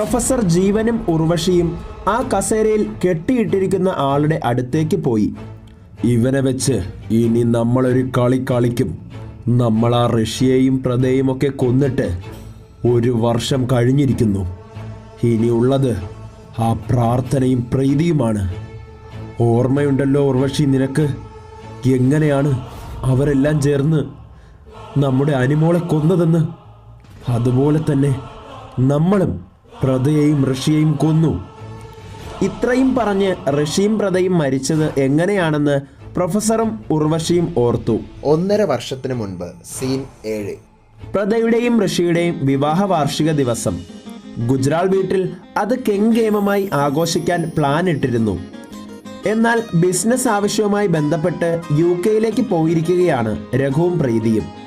Professor ജീവനും ഉർവശിയും ആ കസേരയിൽ കെട്ടിയിട്ടിരിക്കുന്ന ആളുടെ അടുത്തേക്ക് പോയി. ഇവനെ വെച്ച് ഇനി നമ്മളൊരു കളി കളിക്കും. നമ്മൾ ആ റഷ്യയും പ്രതയും ഒക്കെ കൊന്നിട്ട് ഒരു വർഷം കഴിഞ്ഞിരിക്കുന്നു. ഇനിയുള്ളത് ആ പ്രാർത്ഥനയും പ്രീതിയുമാണ്. ഓർമ്മയുണ്ടല്ലോ ഉർവശി നിനക്ക്? എങ്ങനെയാണ് അവരെല്ലാം ചേർന്ന് നമ്മുടെ അനിമോളെ കൊന്നതെന്ന്? അതുപോലെ തന്നെ നമ്മളും പ്രതയെയും ഋഷിയെയും കൊന്നു. ഇത്രയും പറഞ്ഞ് ഋഷിയും പ്രതയും മരിച്ചത് എങ്ങനെയാണെന്ന് പ്രൊഫസറും ഉർവശിയും ഓർത്തു. ഒന്നര വർഷത്തിന് മുൻപ് സീൻ ഏഴ്. പ്രതയുടെയും ഋഷിയുടെയും വിവാഹ വാർഷിക ദിവസം. ഗുജറാൾ വീട്ടിൽ അത് കെങ്കേമമായി ആഘോഷിക്കാൻ പ്ലാൻ ഇട്ടിരുന്നു. എന്നാൽ ബിസിനസ് ആവശ്യവുമായി ബന്ധപ്പെട്ട് യു കെയിലേക്ക് പോയിരിക്കുകയാണ് രഘുവും പ്രീതിയും.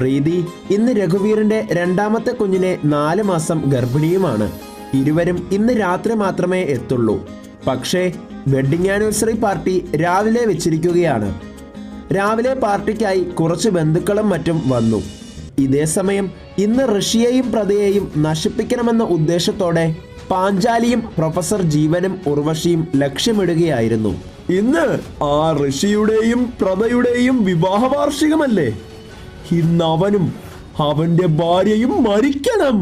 പ്രീതി ഇന്ന് രഘുവീറിന്റെ രണ്ടാമത്തെ കുഞ്ഞിനെ നാല് മാസം ഗർഭിണിയുമാണ്. ഇരുവരും ഇന്ന് രാത്രി മാത്രമേ എത്തുള്ളൂ. പക്ഷേ വെഡിങ് ആനിവേഴ്സറി പാർട്ടി രാവിലെ വെച്ചിരിക്കുകയാണ്. രാവിലെ പാർട്ടിക്കായി കുറച്ച് ബന്ധുക്കളും മറ്റും വന്നു. ഇതേ സമയം ഇന്ന് ഋഷിയെയും പ്രതയെയും നശിപ്പിക്കണമെന്ന ഉദ്ദേശത്തോടെ പാഞ്ചാലിയും പ്രൊഫസർ ജീവനും ഉർവശിയും ലക്ഷ്യമിടുകയായിരുന്നു. ഇന്ന് ആ ഋഷിയുടെയും പ്രതയുടെയും വിവാഹ വാർഷികമല്ലേ ഇന്ന് അവനും അവന്റെ ഭാര്യയും മരിക്കണം.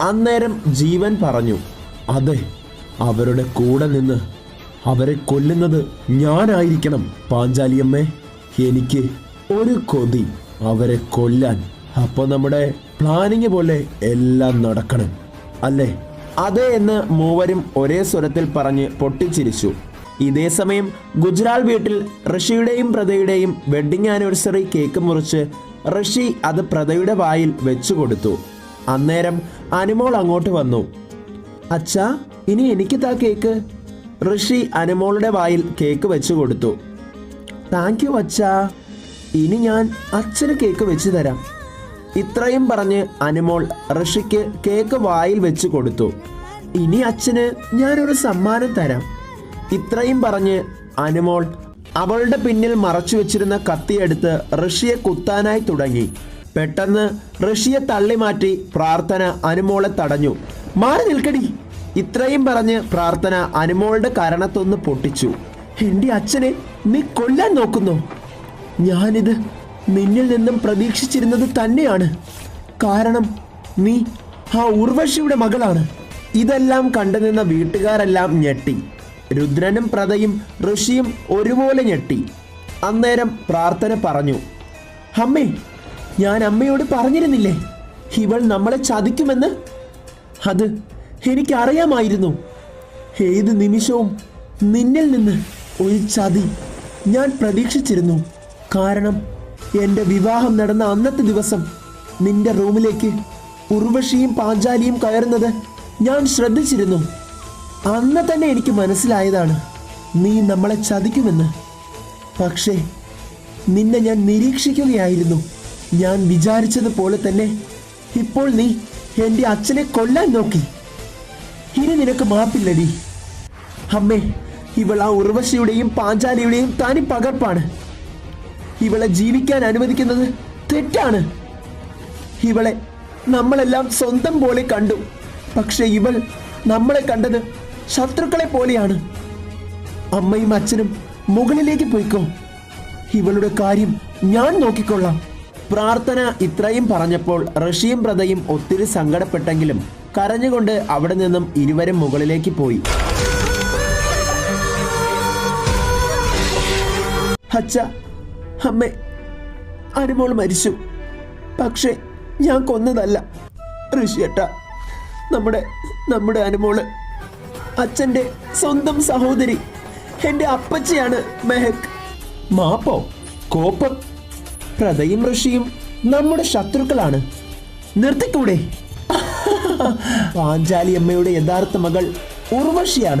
അന്നേരം ജീവൻ പറഞ്ഞു അതെ അവരുടെ കൂടെ നിന്ന് അവരെ കൊല്ലുന്നത് ഞാനായിരിക്കണം പാഞ്ചാലിയമ്മേ. എനിക്ക് ഒരു കൊതി അവരെ കൊല്ലാൻ. അപ്പൊ നമ്മുടെ പ്ലാനിങ് പോലെ എല്ലാം നടക്കണം അല്ലേ? അതെ എന്ന് മൂവരും ഒരേ സ്വരത്തിൽ പറഞ്ഞ് പൊട്ടിച്ചിരിച്ചു. ഇതേ സമയം ഗുജറാൾ വീട്ടിൽ ഋഷിയുടെയും പ്രതയുടെയും വെഡിങ് ആനിവേഴ്സറി കേക്ക് മുറിച്ച് ഋഷി അത് പ്രതയുടെ വായിൽ വെച്ചു കൊടുത്തു. അന്നേരം അനുമോൾ അങ്ങോട്ട് വന്നു. അച്ഛാ ഇനി എനിക്ക് താ കേക്ക്. ഋഷി അനുമോളുടെ വായിൽ കേക്ക് വെച്ചു കൊടുത്തു. താങ്ക് യു അച്ഛാ. ഇനി ഞാൻ അച്ഛന് കേക്ക് വെച്ച് തരാം. ഇത്രയും പറഞ്ഞ് അനുമോൾ ഋഷിക്ക് കേക്ക് വായിൽ വെച്ച് കൊടുത്തു. ഇനി അച്ഛന് ഞാനൊരു സമ്മാനം തരാം. ഇത്രയും പറഞ്ഞ് അനുമോൾ അവളുടെ പിന്നിൽ മറച്ചു വെച്ചിരുന്ന കത്തിയെടുത്ത് ഋഷിയെ കുത്താനായി തുടങ്ങി. പെട്ടെന്ന് ഋഷിയെ തള്ളി മാറ്റി പ്രാർത്ഥന അനുമോളെ തടഞ്ഞു. മാറി നിൽക്കടി ഇത്രയും പറഞ്ഞ് പ്രാർത്ഥന അനുമോളുടെ കരണത്തൊന്ന് പൊട്ടിച്ചു. എന്റെ അച്ഛനെ നീ കൊല്ലാൻ നോക്കുന്നു. ഞാനിത് നിന്നിൽ നിന്നും പ്രതീക്ഷിച്ചിരുന്നത് തന്നെയാണ്. കാരണം നീ ആ ഉർവശിയുടെ മകളാണ്. ഇതെല്ലാം കണ്ടുനിന്ന വീട്ടുകാരെല്ലാം ഞെട്ടി. രുദ്രനും പ്രതയും ഋഷിയും ഒരുപോലെ ഞെട്ടി. അന്നേരം പ്രാർത്ഥന പറഞ്ഞു അമ്മേ ഞാൻ അമ്മയോട് പറഞ്ഞിരുന്നില്ലേ ഇവൾ നമ്മളെ ചതിക്കുമെന്ന്? അത് എനിക്കറിയാമായിരുന്നു. ഏത് നിമിഷവും നിന്നിൽ നിന്ന് ഒരു ചതി ഞാൻ പ്രതീക്ഷിച്ചിരുന്നു. കാരണം എന്റെ വിവാഹം നടന്ന അന്നത്തെ ദിവസം നിന്റെ റൂമിലേക്ക് ഉർവശിയും പാഞ്ചാലിയും കയറുന്നത് ഞാൻ ശ്രദ്ധിച്ചിരുന്നു. അന്ന് തന്നെ എനിക്ക് മനസ്സിലായതാണ് നീ നമ്മളെ ചതിക്കുമെന്ന്. പക്ഷേ നിന്നെ ഞാൻ നിരീക്ഷിക്കുകയായിരുന്നു. ഞാൻ വിചാരിച്ചതുപോലെ തന്നെ ഇപ്പോൾ നീ എന്റെ അച്ഛനെ കൊല്ലാൻ നോക്കി. ഇനി നിനക്ക് മാപ്പില്ലടി. അമ്മേ ഇവൾ ആ ഉർവശിയുടെയും പാഞ്ചാലിയുടെയും തനി പകർപ്പാണ്. ഇവളെ ജീവിക്കാൻ അനുവദിക്കുന്നത് തെറ്റാണ്. ഇവളെ നമ്മളെല്ലാം സ്വന്തം പോലെ കണ്ടു. പക്ഷെ ഇവൾ നമ്മളെ കണ്ടത് ശത്രുക്കളെ പോലെയാണ് അമ്മയും അച്ഛനും മുകളിലേക്ക് പോയിക്കോ. ഇവളുടെ കാര്യം ഞാൻ നോക്കിക്കൊള്ളാം. പ്രാർത്ഥന ഇത്രയും പറഞ്ഞപ്പോൾ ഋഷിയും പ്രതയും ഒത്തിരി സങ്കടപ്പെട്ടെങ്കിലും കരഞ്ഞുകൊണ്ട് അവിടെ നിന്നും ഇരുവരും മുകളിലേക്ക് പോയി. അച്ഛ അമ്മേ അനുമോൾ മരിച്ചു. പക്ഷേ ഞാൻ കൊന്നതല്ല. ഋഷിയേട്ട നമ്മുടെ നമ്മുടെ അനുമോൾ അച്ഛന്റെ സ്വന്തം സഹോദരി. എന്റെ അപ്പച്ചയാണ് മെഹക്. മാപ്പോ കോപ്പം പ്രതയും ഋഷിയും നമ്മുടെ ശത്രുക്കളാണ്. നിർത്തിക്കൂടെ? പാഞ്ചാലി അമ്മയുടെ യഥാർത്ഥ മകൾ ഉർവശിയാണ്.